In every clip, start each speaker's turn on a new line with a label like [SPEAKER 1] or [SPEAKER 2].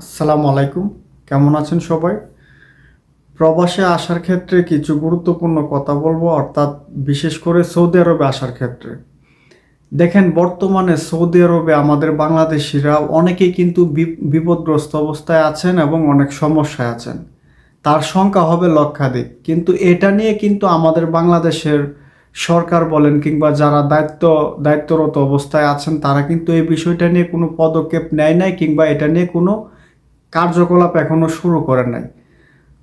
[SPEAKER 1] আসসালামু আলাইকুম। কেমন আছেন সবাই? প্রবাসে আসার ক্ষেত্রে কিছু গুরুত্বপূর্ণ কথা বলব, অর্থাৎ বিশেষ করে সৌদি আরবে আসার ক্ষেত্রে। দেখেন, বর্তমানে সৌদি আরবে আমাদের বাংলাদেশিরা অনেকেই কিন্তু বিপদগ্রস্ত অবস্থায় আছেন এবং অনেক সমস্যায় আছেন। তার সংখ্যা হবে লক্ষাধিক। কিন্তু এটা নিয়ে কিন্তু আমাদের বাংলাদেশের সরকার বলেন কিংবা যারা দায়িত্ব, দায়িত্বরত অবস্থায় আছেন, তারা কিন্তু এই বিষয়টা নিয়ে কোনো পদক্ষেপ নেয় নাই কিংবা এটা নিয়ে কোনো কার্যকলাপ এখনও শুরু করে নাই।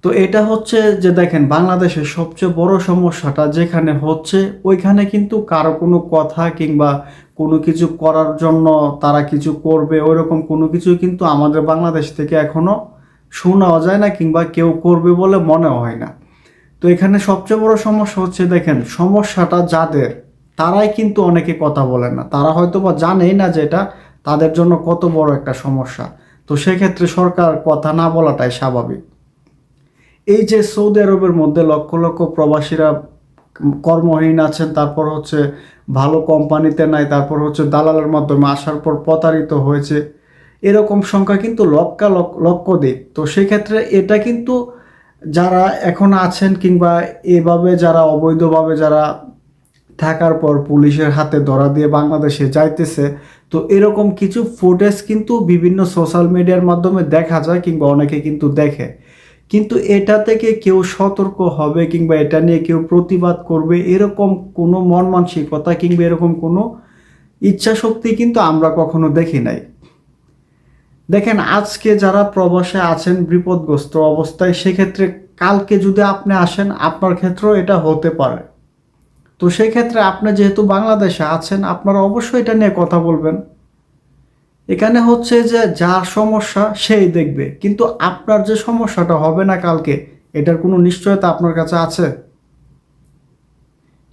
[SPEAKER 1] তো এটা হচ্ছে যে দেখেন, বাংলাদেশের সবচেয়ে বড় সমস্যাটা যেখানে হচ্ছে, ওইখানে কিন্তু কারও কোনো কথা কিংবা কোনো কিছু করার জন্য তারা কিছু করবে, ওইরকম কোনো কিছু কিন্তু আমাদের বাংলাদেশ থেকে এখনও শোনাও যায় না কিংবা কেউ করবে বলে মনে হয় না। তো এখানে সবচেয়ে বড় সমস্যা হচ্ছে দেখেন, সমস্যাটা যাদের, তারাই কিন্তু অনেকে কথা বলে না। তারা হয়তো বা জানেই না যে এটা তাদের জন্য কত বড় একটা সমস্যা। তো সেক্ষেত্রে সরকার কথা না বলাটাই স্বাভাবিক। এই যে সৌদি আরবের মধ্যে লক্ষ লক্ষ প্রবাসীরা কর্মহীন আছেন, তারপর হচ্ছে ভালো কোম্পানিতে নাই, তারপর হচ্ছে দালালের মাধ্যমে আসার পর প্রতারিত হয়েছে, এরকম সংখ্যা কিন্তু লক্ষ লক্ষ দিক। তো সেক্ষেত্রে এটা কিন্তু যারা এখন আছেন কিংবা এভাবে যারা অবৈধভাবে যারা থাকার পর পুলিশের হাতে ধরা দিয়ে বাংলাদেশে যাইতেছে তো এরকম কিছু ফুটেজ কিন্তু বিভিন্ন সোশ্যাল মিডিয়ার মাধ্যমে দেখা যায় কিংবা অনেকে কিন্তু দেখে। কিন্তু এটা থেকে কেউ সতর্ক হবে কিংবা এটা নিয়ে কেউ প্রতিবাদ করবে, এরকম কোনো মন মানসিকতা কিংবা এরকম কোনো ইচ্ছা শক্তি কিন্তু আমরা কখনো দেখি নাই। দেখেন, আজকে যারা প্রবাসে আছেন, বিপদগ্রস্ত অবস্থায়, সেক্ষেত্রে কালকে যদি আপনি আসেন, আপনার ক্ষেত্রেও এটা হতে পারে। তো সেই ক্ষেত্রে আপনি যেহেতু বাংলাদেশে আছেন, আপনারা অবশ্যই এটা নিয়ে কথা বলবেন। এখানে হচ্ছে যে যার সমস্যা সেই দেখবে। কিন্তু আপনার যে সমস্যাটা হবে না কালকে, এটার কোনো নিশ্চয়তা আপনার কাছে আছে?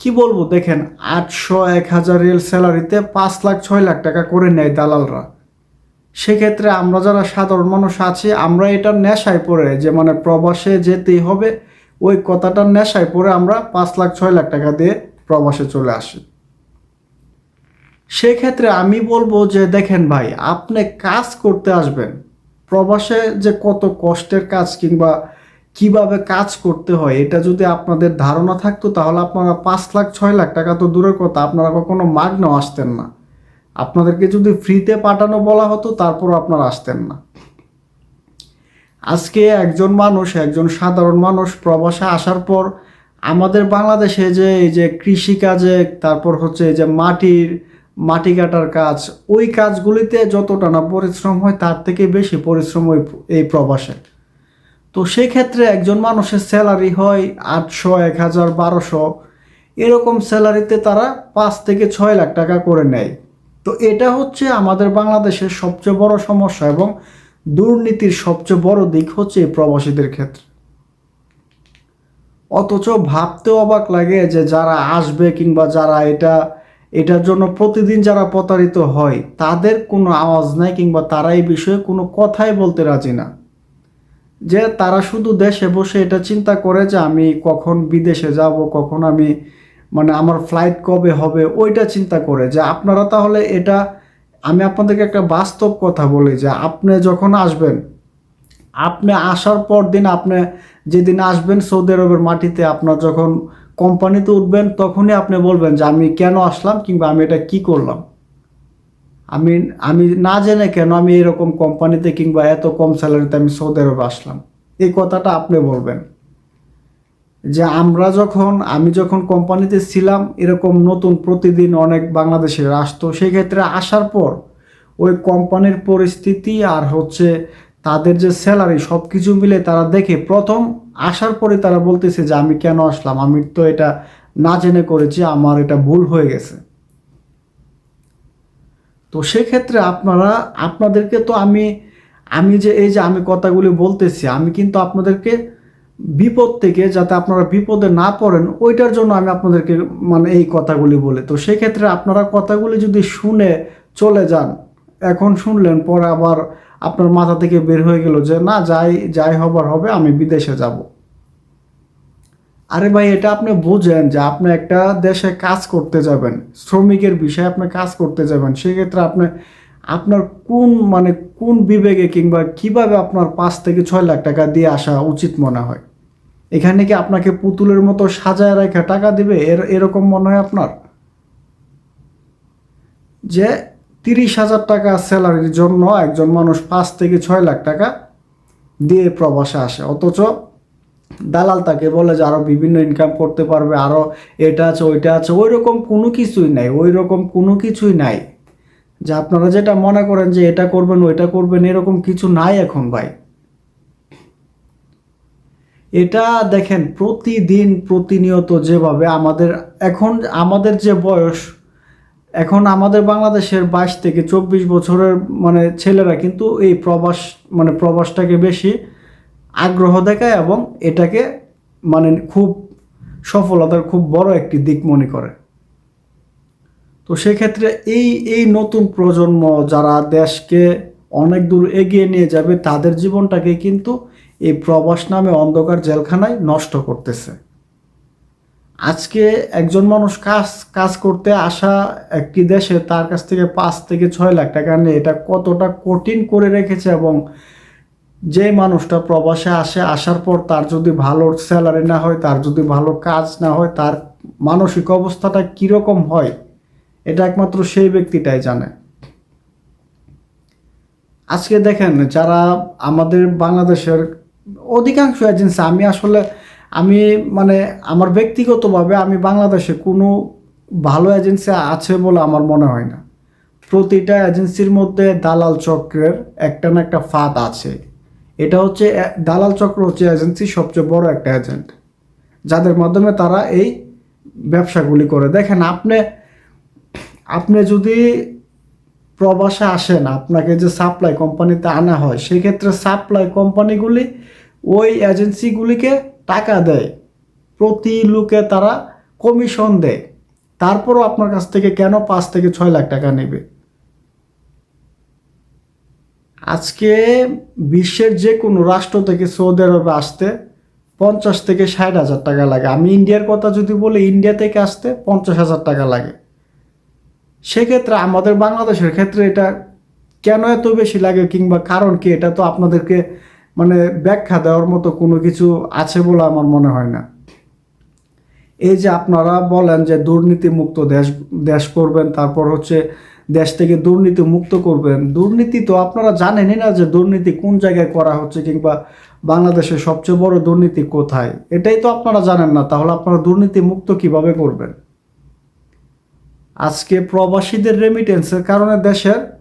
[SPEAKER 1] কি বলব, দেখেন, আটশো এক হাজার রিয়েল স্যালারিতে পাঁচ লাখ, ছয় লাখ টাকা করে নেয় দালালরা। সেক্ষেত্রে আমরা যারা সাধারণ মানুষ আছি, আমরা এটা নেশায় পড়ে, যে মানে প্রবাসে যেতেই হবে, ওই কথাটার নেশায় পড়ে আমরা পাঁচ লাখ, ছয় লাখ টাকা দিয়ে প্রবাসে চলে আসি। সেক্ষেত্রে আমি বলব যে, দেখেন ভাই, আপনি কাজ করতে আসবেন। প্রবাসে যে কত কষ্টের কাজ কিংবা কীভাবে কাজ করতে হয়, এটা যদি আপনাদের ধারণা থাকতো, তাহলে আপনারা পাঁচ লাখ, ছয় লাখ টাকা তো দূরের কথা, আপনারা কখনো মাগনাও আসতেন না। আপনাদেরকে যদি ফ্রিতে পাঠানো বলা হতো তারপর আপনারা আসতেন না। আজকে একজন মানুষ, একজন সাধারণ মানুষ প্রবাসে আসার পর আমাদের বাংলাদেশে যে, এই যে কৃষিকাজে তারপর হচ্ছে এই যে মাটির, মাটি কাটার কাজ, ওই কাজগুলিতে যতটা না পরিশ্রম হয়, তার থেকে বেশি পরিশ্রম ওই এই প্রবাসে। তো সেক্ষেত্রে একজন মানুষের স্যালারি হয় আটশো, এক হাজার, বারোশো। এরকম স্যালারিতে তারা পাঁচ থেকে ছয় লাখ টাকা করে নেয়। তো এটা হচ্ছে আমাদের বাংলাদেশের সবচেয়ে বড় সমস্যা এবং দুর্নীতির সবচেয়ে বড় দিক হচ্ছে এই প্রবাসীদের ক্ষেত্রে। অথচ ভাবতে অবাক লাগে যে যারা আসবে কিংবা যারা এটা, এটার জন্য প্রতিদিন যারা প্রতারিত হয়, তাদের কোনো আওয়াজ নাই কিংবা তারা এই বিষয়ে কোনো কথাই বলতে রাজি না। যে তারা শুধু দেশে বসে এটা চিন্তা করে যে আমি কখন বিদেশে যাব, কখন আমি মানে আমার ফ্লাইট কবে হবে, ওইটা চিন্তা করে। যে আপনারা তাহলে এটা, আমি আপনাদেরকে একটা বাস্তব কথা বলি যে আপনি যখন আসবেন আপনি আসার পর দিন আপনি যেদিন আসবেন সৌদি আরবের মাটিতে, আপনার যখন কোম্পানিতে উঠবেন, তখনই আপনি বলবেন যে আমি কেন আসলাম কিংবা আমি এটা কি করলাম। আমি আমি না জেনে কেন আমি এরকম কোম্পানিতে কিংবা এত কম স্যালারিতে আমি সৌদি আরবে আসলাম। এই কথাটা আপনি বলবেন। যে আমরা যখন, আমি যখন কোম্পানিতে ছিলাম, এরকম নতুন প্রতিদিন অনেক বাংলাদেশের আসতো, সেক্ষেত্রে আসার পর ওই কোম্পানির পরিস্থিতি আর হচ্ছে তাদের যে স্যালারি সব কিছু মিলে তারা দেখে প্রথম আসার পরে তারা বলতেছে যে, আমি কেন আসলাম? আমি তো এটা না জেনে করেছি, আমার এটা ভুল হয়ে গেছে। তো সেক্ষেত্রে আপনারা, আপনাদেরকে তো আমি আমি যে, এই যে আমি কথাগুলি বলতেছি, আমি কিন্তু আপনাদেরকে বিপদ থেকে যাতে আপনারা বিপদে না পড়েন, ওইটার জন্য আমি আপনাদেরকে মানে এই কথাগুলি বলে। তো সেক্ষেত্রে আপনারা কথাগুলি যদি শুনে চলে যান, এখন শুনলেন, পরে আবার আপনার মাথা থেকে বের হয়ে গেল যে, না, যাই যাই হবার হবে, আমি বিদেশে যাব। আরে ভাই, এটা আপনি বুঝেন যে আপনি একটা দেশে কাজ করতে যাবেন, শ্রমিকের বিষয়ে আপনি কাজ করতে যাবেন, সেক্ষেত্রে আপনি, আপনার কোন মানে কোন বিবেকে কিংবা কীভাবে আপনার পাঁচ থেকে ছয় লাখ টাকা দিয়ে আসা উচিত মনে হয়? এখানে কি আপনাকে পুতুলের মতো সাজায় রেখে টাকা দিবে? এর, এরকম মনে হয় আপনার? যে তিরিশ হাজার টাকা স্যালারির জন্য একজন মানুষ পাঁচ থেকে ছয় লাখ টাকা দিয়ে প্রবাসে আসে। অথচ দালাল তাকে বলে যে আরও বিভিন্ন ইনকাম করতে পারবে আরও এটা আছে, ওইটা আছে ওই রকম কোনো কিছুই নাই ওই রকম কোনো কিছুই নাই। যে আপনারা যেটা মনে করেন যে এটা করবেন, ওইটা করবেন, এরকম কিছু নাই এখন ভাই। এটা দেখেন, প্রতিদিন প্রতিনিয়ত যেভাবে আমাদের এখন, আমাদের যে বয়স এখন আমাদের বাংলাদেশের বাইশ থেকে চব্বিশ বছরের মানে ছেলেরা কিন্তু এই প্রবাস মানে প্রবাসটাকে বেশি আগ্রহ দেখায় এবং এটাকে মানে খুব সফলতার খুব বড় একটি দিক মনে করে। তো সেক্ষেত্রে এই এই নতুন প্রজন্ম যারা দেশকে অনেক দূর এগিয়ে নিয়ে যাবে, তাদের জীবনটাকে কিন্তু এই প্রবাস নামে অন্ধকার জেলখানায় নষ্ট করতেছে। আজকে একজন মানুষ কাজ কাজ করতে আসা একটি দেশে তার কাছ থেকে পাঁচ থেকে ছয় লাখ টাকা নিয়ে। এটা কতটা কঠিন করে রেখেছে এবং যে মানুষটা প্রবাসে আসে, আসার পর তার যদি ভালো স্যালারি না হয়, তার যদি ভালো কাজ না হয়, তার মানসিক অবস্থাটা কীরকম হয়, এটা একমাত্র সেই ব্যক্তিটাই জানে। আজকে দেখেন যারা আমাদের বাংলাদেশের অধিকাংশ এজেন্সি আমি আসলে আমি মানে আমার ব্যক্তিগতভাবে আমি বাংলাদেশে কোনো ভালো এজেন্সি আছে বলে আমার মনে হয় না। প্রতিটা এজেন্সির মধ্যে দালাল চক্রের একটা না একটা ফাঁদ আছে। এটা হচ্ছে দালাল চক্র হচ্ছে এজেন্সি সবচেয়ে বড় একটা এজেন্ট, যাদের মাধ্যমে তারা এই ব্যবসাগুলি করে। দেখেন, আপনি আপনি যদি প্রবাসে আসেন, আপনাকে যে সাপ্লাই কোম্পানিতে আনা হয়, সেক্ষেত্রে সাপ্লাই কোম্পানিগুলি ওই এজেন্সিগুলিকে টাকা দেয়। প্রতি লোকে তারা কমিশন দেয়। তারপরও আপনার কাছ থেকে কেন পাঁচ থেকে ছয় লাখ টাকা নেবে? আজকে বিশ্বের যে কোনো রাষ্ট্র থেকে সৌদি আরবে আসতে পঞ্চাশ থেকে ষাট হাজার টাকা লাগে। আমি ইন্ডিয়ার কথা যদি বলি, ইন্ডিয়া থেকে আসতে পঞ্চাশ হাজার টাকা লাগে। সেক্ষেত্রে আমাদের বাংলাদেশের ক্ষেত্রে এটা কেন এত বেশি লাগে কিংবা কারণ কি? এটা তো আপনাদেরকে মানে ব্যাখ্যা দেওয়ার মতো কোনো কিছু আছে বলে আমার মনে হয় না। এই যে আপনারা বলেন যে দুর্নীতি মুক্ত দেশ দেশ করবেন, তারপর হচ্ছে দেশ থেকে দুর্নীতি মুক্ত করবেন। দুর্নীতি তো আপনারা জানেনই না যে দুর্নীতি কোন জায়গায় করা হচ্ছে কিংবা বাংলাদেশের সবচেয়ে বড় দুর্নীতি কোথায়। এটাই তো আপনারা জানেন না, তাহলে আপনারা দুর্নীতি মুক্ত কীভাবে করবেন? আজকে প্রবাসীদের রেমিটেন্সের কারণে দেশের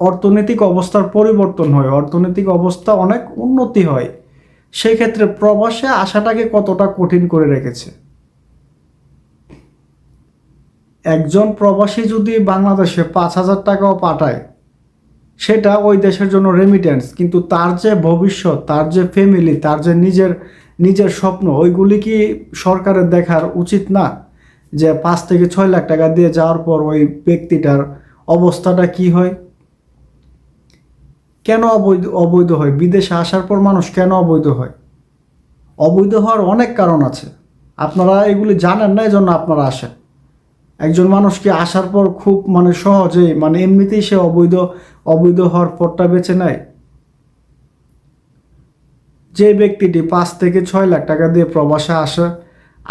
[SPEAKER 1] অর্থনৈতিক অবস্থার পরিবর্তন হয়, অর্থনৈতিক অবস্থা অনেক উন্নতি হয়। সেই ক্ষেত্রে প্রবাসে আসাটাকে কতটা কঠিন করে রেখেছে? একজন প্রবাসী যদি বাংলাদেশে পাঁচ হাজার টাকাও পাঠায়, সেটা ওই দেশের জন্য রেমিটেন্স কিন্তু তার যে ভবিষ্যৎ, তার যে ফ্যামিলি তার যে নিজের নিজের স্বপ্ন, ওইগুলি কি সরকারের দেখার উচিত না? যে পাঁচ থেকে ছয় লাখ টাকা দিয়ে যাওয়ার পর ওই ব্যক্তিটার অবস্থাটা কি হয়? কেন অবৈধ অবৈধ হয়? বিদেশে আসার পর মানুষ কেন অবৈধ হয়? অবৈধ হওয়ার অনেক কারণ আছে। আপনারা এগুলি জানেন না এই জন্য আপনারা আসেন। একজন মানুষকে আসার পর খুব মানে সহজে মানে এমনিতেই সে অবৈধ অবৈধ হওয়ার পথটা বেছে নেয়। যে ব্যক্তিটি পাঁচ থেকে ছয় লাখ টাকা দিয়ে প্রবাসে আসে,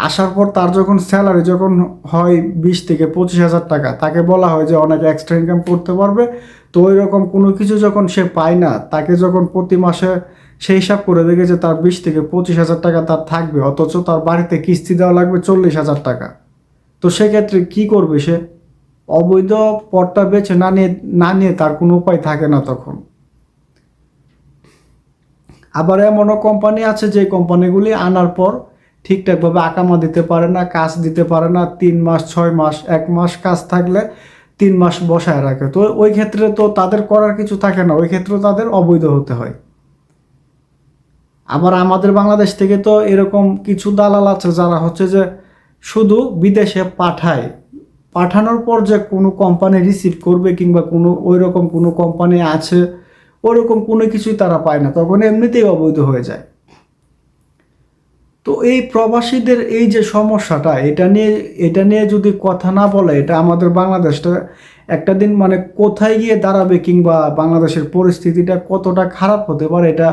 [SPEAKER 1] আসার পর তার যখন স্যালারি যখন হয় বিশ থেকে পঁচিশ হাজার টাকা, তাকে বলা হয় যে অনেক এক্সট্রা ইনকাম করতে পারবে তো ওই রকম কোনো কিছু যখন সে পায় না, তাকে যখন প্রতি মাসে সেই হিসাব করে দেখে যে তার বিশ থেকে পঁচিশ হাজার টাকা তার থাকবে, অথচ তার বাড়িতে কিস্তি দেওয়া লাগবে চল্লিশ হাজার টাকা। তো সেক্ষেত্রে কি করবে সে? অবৈধ পথটা বেছে না নিয়ে না নিয়ে তার কোনো উপায় থাকে না তখন। আবার এমনও কোম্পানি আছে যে কোম্পানিগুলি আনার পর ঠিকঠাকভাবে আকামা দিতে পারে না, কাজ দিতে পারে না, তিন মাস, ছয় মাস, এক মাস কাজ থাকলে তিন মাস বসায় রাখে। তো ওই ক্ষেত্রে তো তাদের করার কিছু থাকে না, ওই ক্ষেত্রে তাদের অবৈধ হতে হয়। আবার আমাদের বাংলাদেশ থেকে তো এরকম কিছু দালাল আছে যারা হচ্ছে যে শুধু বিদেশে পাঠায়। পাঠানোর পর যে কোনো কোম্পানি রিসিভ করবে কিংবা কোনো ওই রকম কোনো কোম্পানি আছে, ওরকম কোনো কিছুই তারা পায় না, তখন এমনিতেই অবৈধ হয়ে যায়। তো এই প্রবাসীদের এই যে সমস্যাটা, এটা নিয়ে এটা নিয়ে যদি কথা না বলে, এটা আমাদের বাংলাদেশটা একটা দিন মানে কোথায় গিয়ে দাঁড়াবে কিংবা বাংলাদেশের পরিস্থিতিটা কতটা খারাপ হতে পারে, এটা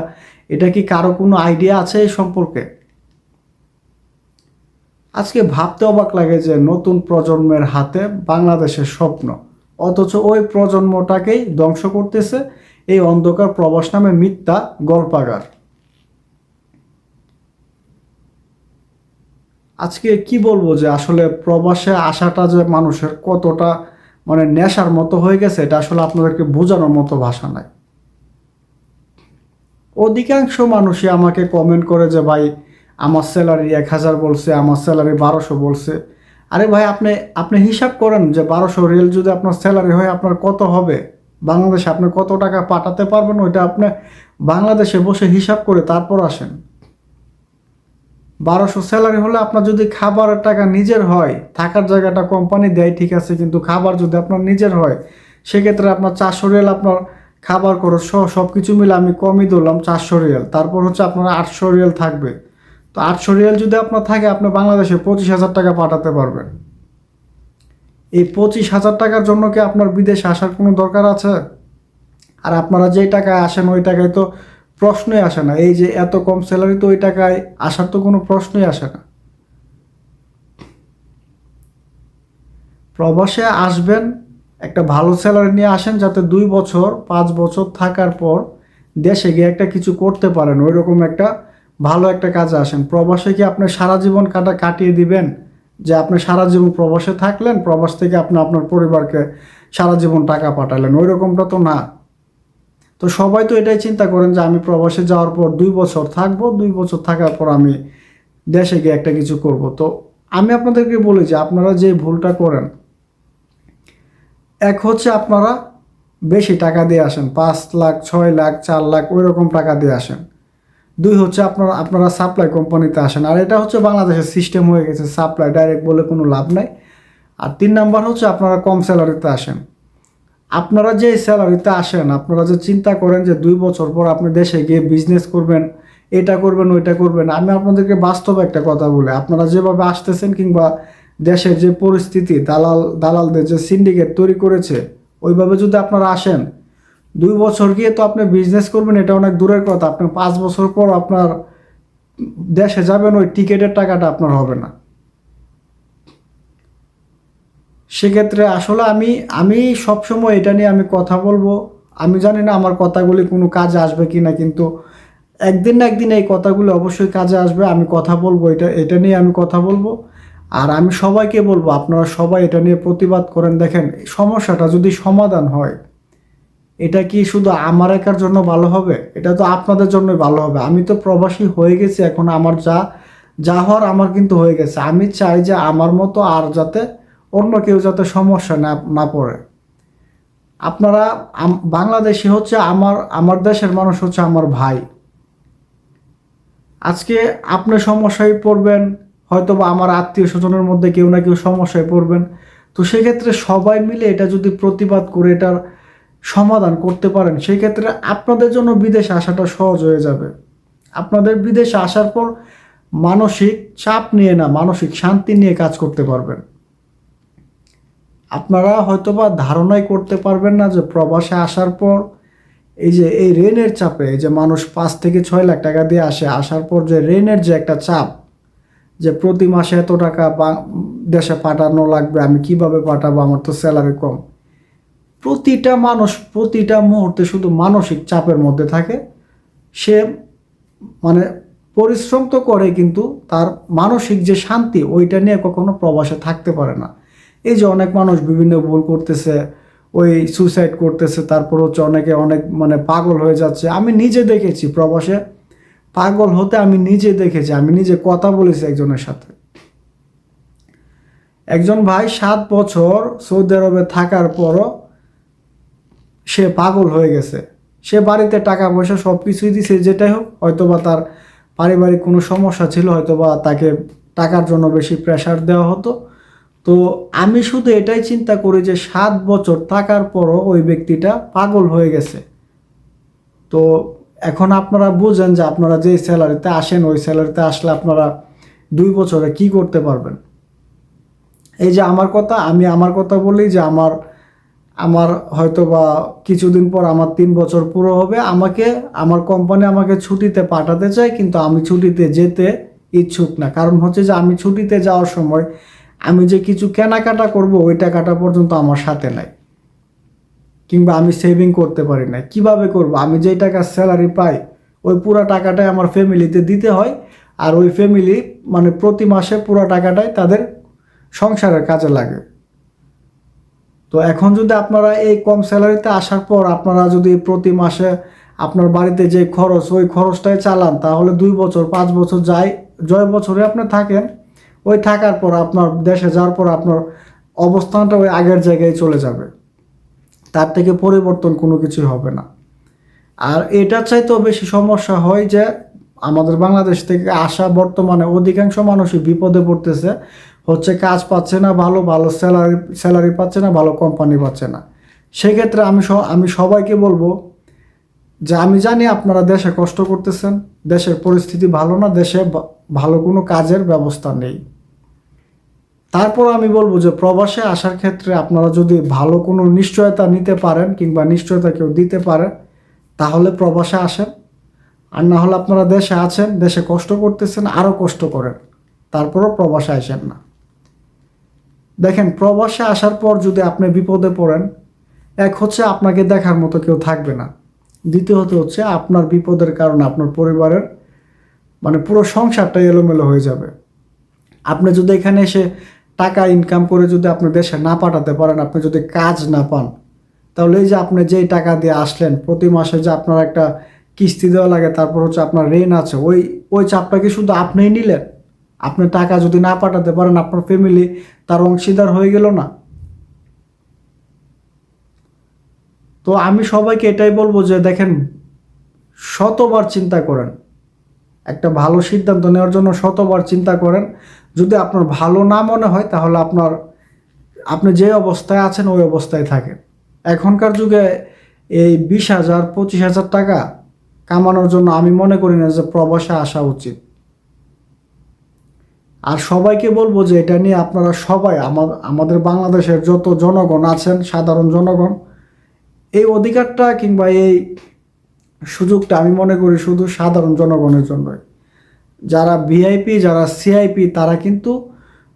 [SPEAKER 1] এটা কি কারও কোনো আইডিয়া আছে এই সম্পর্কে? আজকে ভাবতে অবাক লাগে যে নতুন প্রজন্মের হাতে বাংলাদেশের স্বপ্ন, অথচ ওই প্রজন্মটাকেই ধ্বংস করতেছে এই অন্ধকার প্রবাস নামে মিথ্যা গল্পাগার। আজকে কি বলব যে আসলে প্রবাসে আসাটা যে মানুষের কতটা মানে নেশার মতো হয়ে গেছে, এটা আসলে আপনাদেরকে বোঝানোর মতো ভাষা নাই। অধিকাংশ মানুষই আমাকে কমেন্ট করে যে, ভাই, আমার স্যালারি এক হাজার বলছে, আমার স্যালারি বারোশো বলছে। আরে ভাই, আপনি আপনি হিসাব করেন যে বারোশো রিয়েল যদি আপনার স্যালারি হয়, আপনার কত হবে? বাংলাদেশে আপনি কত টাকা পাঠাতে পারবেন, ওইটা আপনি বাংলাদেশে বসে হিসাব করে তারপর আসেন। বারোশো স্যালারি হলে আপনার যদি খাবারের টাকা নিজের হয়, থাকার জায়গাটা কোম্পানি দেয়, ঠিক আছে, কিন্তু খাবার যদি আপনার নিজের হয়, সেক্ষেত্রে আপনার চারশো রিয়াল আপনার খাবার খরচ সহ সব কিছু মিলে আমি কমই ধরলাম চারশো রিয়াল। তারপর হচ্ছে আপনার আটশো রিয়াল থাকবে। তো আটশো রিয়াল যদি আপনার থাকে, আপনি বাংলাদেশে পঁচিশ হাজার টাকা পাঠাতে পারবেন। এই পঁচিশ হাজার টাকার জন্য কি আপনার বিদেশে আসার কোনো দরকার আছে? আর আপনারা যেই টাকায় আসেন, ওই টাকায় তো প্রশ্নই আসে না। এই যে এত কম স্যালারি তো ওই টাকায় আসার তো কোনো প্রশ্নই আসে না। প্রবাসে আসবেন, একটা ভালো স্যালারি নিয়ে আসেন যাতে দুই বছর, পাঁচ বছর থাকার পর দেশে গিয়ে একটা কিছু করতে পারেন ওই রকম একটা ভালো একটা কাজে আসেন। প্রবাসে কি আপনি সারা জীবন কাটা, কাটিয়ে দিবেন? যে আপনি সারা জীবন প্রবাসে থাকলেন, প্রবাস থেকে আপনি আপনার পরিবারকে সারা জীবন টাকা পাঠালেন ওই রকমটা তো না। তো সবাই তো এটাই চিন্তা করেন যে আমি প্রবাসে যাওয়ার পর দুই বছর থাকব, দুই বছর থাকার পর আমি দেশে গিয়ে একটা কিছু করব। তো আমি আপনাদেরকে বলি যে আপনারা যে ভুলটা করেন, এক হচ্ছে আপনারা বেশি টাকা দিয়ে আসেন, পাঁচ লাখ, ছয় লাখ, চার লাখ ওই রকম টাকা দিয়ে আসেন। দুই হচ্ছে আপনারা আপনারা সাপ্লাই কোম্পানিতে আসেন। আর এটা হচ্ছে বাংলাদেশের সিস্টেম হয়ে গেছে সাপ্লাই ডাইরেক্ট বলে কোনো লাভ নাই। আর তিন নাম্বার হচ্ছে আপনারা কম স্যালারিতে আসেন। আপনারা যে স্যালারিতে আসেন, আপনারা যে চিন্তা করেন যে দুই বছর পর আপনি দেশে গিয়ে বিজনেস করবেন, এটা করবেন, ওইটা করবেন, আমি আপনাদেরকে বাস্তব একটা কথা বলে। আপনারা যেভাবে আসতেছেন কিংবা দেশের যে পরিস্থিতি, দালাল, দালালদের যে সিন্ডিকেট তৈরি করেছে, ওইভাবে যদি আপনারা আসেন, দুই বছর গিয়ে তো আপনি বিজনেস করবেন, এটা অনেক দূরের কথা। আপনি পাঁচ বছর পর আপনার দেশে যাবেন, ওই টিকিটের টাকাটা আপনার হবে না। সেক্ষেত্রে আসলে আমি আমি সবসময় এটা নিয়ে আমি কথা বলব। আমি জানি না আমার কথাগুলি কোনো কাজে আসবে কি না কিন্তু একদিন না একদিন এই কথাগুলো অবশ্যই কাজে আসবে, আমি কথা বলব, এটা এটা নিয়ে আমি কথা বলব। আর আমি সবাইকে বলব, আপনারা সবাই এটা নিয়ে প্রতিবাদ করেন। দেখেন, সমস্যাটা যদি সমাধান হয়, এটা কি শুধু আমার একার জন্য ভালো হবে? এটা তো আপনাদের জন্যই ভালো হবে। আমি তো প্রবাসী হয়ে গেছি, এখন আমার যা যা হওয়ার আমার কিন্তু হয়ে গেছে। আমি চাই যে আমার মতো আর যাতে অন্য কেউ যাতে সমস্যা না না পড়ে। আপনারা বাংলাদেশি হচ্ছে আমার আমার দেশের মানুষ হচ্ছে আমার ভাই। আজকে আপনি সমস্যায় পড়বেন হয়তো বা আমার আত্মীয় স্বজনের মধ্যে কেউ না কেউ সমস্যায় পড়বেন। তো সেক্ষেত্রে সবাই মিলে এটা যদি প্রতিবাদ করে এটার সমাধান করতে পারেন সেই ক্ষেত্রে আপনাদের জন্য বিদেশে আসাটা সহজ হয়ে যাবে। আপনাদের বিদেশে আসার পর মানসিক চাপ নিয়ে না, মানসিক শান্তি নিয়ে কাজ করতে পারবেন। আপনারা হয়তো বা ধারণাই করতে পারবেন না যে প্রবাসে আসার পর এই যে, এই ঋণের চাপে যে মানুষ পাঁচ থেকে ছয় লাখ টাকা দিয়ে আসে, আসার পর যে ঋণের যে একটা চাপ, যে প্রতি মাসে এত টাকা বা দেশে পাঠানো লাগবে, আমি কীভাবে পাঠাবো, আমার তো স্যালারি কম। প্রতিটা মানুষ প্রতিটা মুহূর্তে শুধু মানসিক চাপের মধ্যে থাকে। সে মানে পরিশ্রম তো করে, কিন্তু তার মানসিক যে শান্তি, ওইটা নিয়ে কখনো প্রবাসে থাকতে পারে না। এই যে অনেক মানুষ বিভিন্ন ভুল করতেছে, ওই সুইসাইড করতেছে, তারপর হচ্ছে অনেকে অনেক মানে পাগল হয়ে যাচ্ছে। আমি নিজে দেখেছি প্রবাসে, পাগল হতে আমি নিজে দেখেছি, আমি নিজে কথা বলেছি একজনের সাথে। একজন ভাই সাত বছর সৌদি আরবে থাকার পরও সে পাগল হয়ে গেছে। সে বাড়িতে টাকা পয়সা সব কিছুই দিছে, যেটাই হোক, হয়তোবা তার পারিবারিক কোনো সমস্যা ছিল, হয়তোবা তাকে টাকার জন্য বেশি প্রেশার দেওয়া হতো। তো আমি শুধু এটাই চিন্তা করি যে সাত বছর থাকার পরও ওই ব্যক্তিটা পাগল হয়ে গেছে। তো এখন আপনারা বুঝেন যে আপনারা যে স্যালারিতে আসেন, ওই স্যালারিতে আসলে আপনারা দুই বছরে কি করতে পারবেন। এই যে আমার কথা, আমি আমার কথা বলি যে আমার আমার হয়তো বা কিছুদিন পর আমার তিন বছর পুরো হবে, আমাকে, আমার কোম্পানি আমাকে ছুটিতে পাঠাতে চায়, কিন্তু আমি ছুটিতে যেতে ইচ্ছুক না। কারণ হচ্ছে যে আমি ছুটিতে যাওয়ার সময় আমি যে কিছু কেনাকাটা করব ওই টাকাটা পর্যন্ত আমার সাথে নাই। কিংবা আমি সেভিং করতে পারি না কীভাবে করব? আমি যেই টাকা স্যালারি পাই, ওই পুরো টাকাটাই আমার ফ্যামিলিতে দিতে হয়। আর ওই ফ্যামিলি মানে প্রতি মাসে পুরো টাকাটাই তাদের সংসারের কাজে লাগে। তো এখন যদি আপনারা এই কম স্যালারিতে আসার পর আপনারা যদি প্রতি মাসে আপনার বাড়িতে যে খরচ, ওই খরচটাই চালান, তাহলে দুই বছর, পাঁচ বছর যায় জয় বছরে আপনি থাকেন। ওই থাকার পর আপনার, দেশে যাওয়ার পর আপনার অবস্থানটা ওই আগের জায়গায় চলে যাবে। তার থেকে পরিবর্তন কোনো কিছুই হবে না। আর এটার চাইতেও বেশি সমস্যা হয় যে, আমাদের বাংলাদেশ থেকে আসা বর্তমানে অধিকাংশ মানুষই বিপদে পড়তেছে। হচ্ছে কাজ পাচ্ছে না ভালো ভালো স্যালারি স্যালারি পাচ্ছে না, ভালো কোম্পানি পাচ্ছে না। সেক্ষেত্রে আমি আমি সবাইকে বলব যে আমি জানি আপনারা দেশে কষ্ট করতেছেন, দেশের পরিস্থিতি ভালো না, দেশে ভালো কোনো কাজের ব্যবস্থা নেই। তারপর আমি বলব যে প্রবাসে আসার ক্ষেত্রে আপনারা যদি ভালো কোনো নিশ্চয়তা নিতে পারেন কিংবা নিশ্চয়তা কেউ দিতে পারে, তাহলে প্রবাসে আসেন। আর না হলে আপনারা দেশে আছেন, দেশে কষ্ট করতেছেন, আরও কষ্ট করেন। তারপরও প্রবাসে আসেন না। দেখেন, প্রবাসে আসার পর যদি আপনি বিপদে পড়েন, এক হচ্ছে আপনাকে দেখার মতো কেউ থাকবে না। দ্বিতীয়ত হচ্ছে আপনার বিপদের কারণে আপনার পরিবারের মানে পুরো সংসারটা এলোমেলো হয়ে যাবে। আপনি যদি এখানে এসে টাকা ইনকাম করে যদি আপনি দেশে না পাঠাতে পারেন, আপনি যদি কাজ না পান, তাহলে এই যে আপনি যেই টাকা দিয়ে আসলেন, প্রতি মাসে যে আপনার একটা কিস্তি দেওয়া লাগে, তারপর হচ্ছে আপনার ঋণ আছে, ওই ওই চাপটা কি শুধু আপনিই নিলেন? আপনি টাকা যদি না পাঠাতে পারেন, আপনার ফ্যামিলি তার অংশীদার হয়ে গেল না? তো আমি সবাইকে এটাই বলব যে দেখেন, শতবার চিন্তা করেন। একটা ভালো সিদ্ধান্ত নেওয়ার জন্য শতবার চিন্তা করেন। যদি আপনার ভালো না মনে হয়, তাহলে আপনার, আপনি যে অবস্থায় আছেন, ওই অবস্থায় থাকেন। এখনকার যুগে এই বিশ হাজার, পঁচিশ হাজার টাকা কামানোর জন্য আমি মনে করি না যে প্রবাসে আসা উচিত। আর সবাইকে বলব যে এটা নিয়ে আপনারা সবাই, আমা- আমাদের বাংলাদেশের যত জনগণ আছেন, সাধারণ জনগণ এই অধিকারটা কিংবা এই সুযোগটা আমি মনে করি শুধু সাধারণ জনগণের জন্যই। যারা ভিআইপি যারা সিআইপি তারা কিন্তু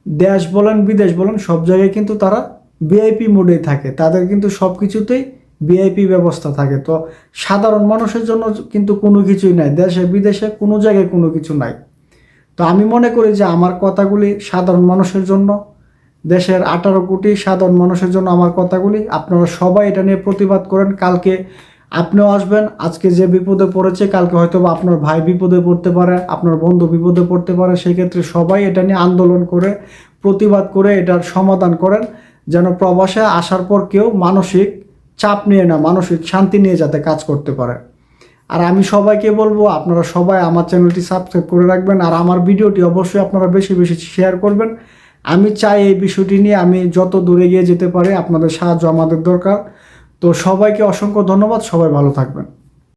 [SPEAKER 1] দেশ বলেন, বিদেশ বলেন, সব জায়গায় কিন্তু তারা ভিআইপি মোডেই থাকে। তাদের কিন্তু সব কিছুতেই ভিআইপি ব্যবস্থা থাকে। তো সাধারণ মানুষের জন্য কিন্তু কোনো কিছুই নাই। দেশে, বিদেশে কোনো জায়গায় কোনো কিছু নাই। তো আমি মনে করি যে আমার কথাগুলি সাধারণ মানুষের জন্য দেশের আঠারো কোটি সাধারণ মানুষের জন্য আমার কথাগুলি। আপনারা সবাই এটা নিয়ে প্রতিবাদ করেন। কালকে আপনিও আসবেন। আজকে যে বিপদে পড়েছে, কালকে হয়তো আপনার ভাই বিপদে পড়তে পারে, আপনার বন্ধু বিপদে পড়তে পারে সেই ক্ষেত্রে সবাই এটা নিয়ে আন্দোলন করে, প্রতিবাদ করে এটার সমাধান করেন। যেন প্রবাসে আসার পর কেউ মানসিক চাপ নিয়ে না, মানসিক শান্তি নিয়ে যাতে কাজ করতে পারে। আর আমি সবাইকে বলব, আপনারা সবাই আমার চ্যানেলটি সাবস্ক্রাইব করে রাখবেন। আর আমার ভিডিওটি অবশ্যই আপনারা বেশি বেশি শেয়ার করবেন। আমি চাই এই বিষয়টি নিয়ে আমি যত দূরে গিয়ে যেতে পারি, আপনাদের সাহায্য আমাদের দরকার। তো সবাইকে অসংখ্য ধন্যবাদ, সবাই ভালো থাকবেন।